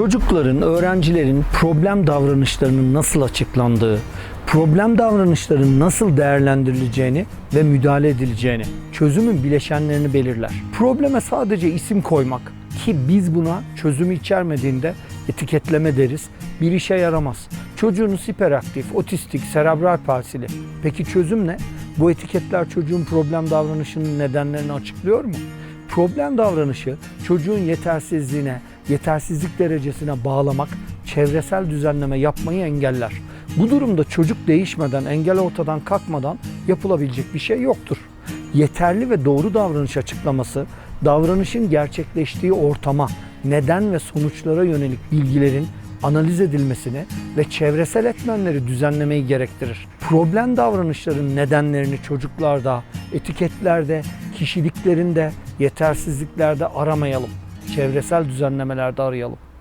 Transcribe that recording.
Çocukların, öğrencilerin problem davranışlarının nasıl açıklandığı, problem davranışların nasıl değerlendirileceğini ve müdahale edileceğini, çözümün bileşenlerini belirler. Probleme sadece isim koymak ki biz buna çözümü içermediğinde etiketleme deriz. Bir işe yaramaz. Çocuğunuz hiperaktif, otistik, serebral palsili. Peki çözüm ne? Bu etiketler çocuğun problem davranışının nedenlerini açıklıyor mu? Problem davranışı çocuğun yetersizliğine, yetersizlik derecesine bağlamak, çevresel düzenleme yapmayı engeller. Bu durumda çocuk değişmeden, engel ortadan kalkmadan yapılabilecek bir şey yoktur. Yeterli ve doğru davranış açıklaması, davranışın gerçekleştiği ortama, neden ve sonuçlara yönelik bilgilerin analiz edilmesini ve çevresel etmenleri düzenlemeyi gerektirir. Problem davranışların nedenlerini çocuklarda, etiketlerde, kişiliklerinde, yetersizliklerde aramayalım. Çevresel düzenlemelerde arayalım.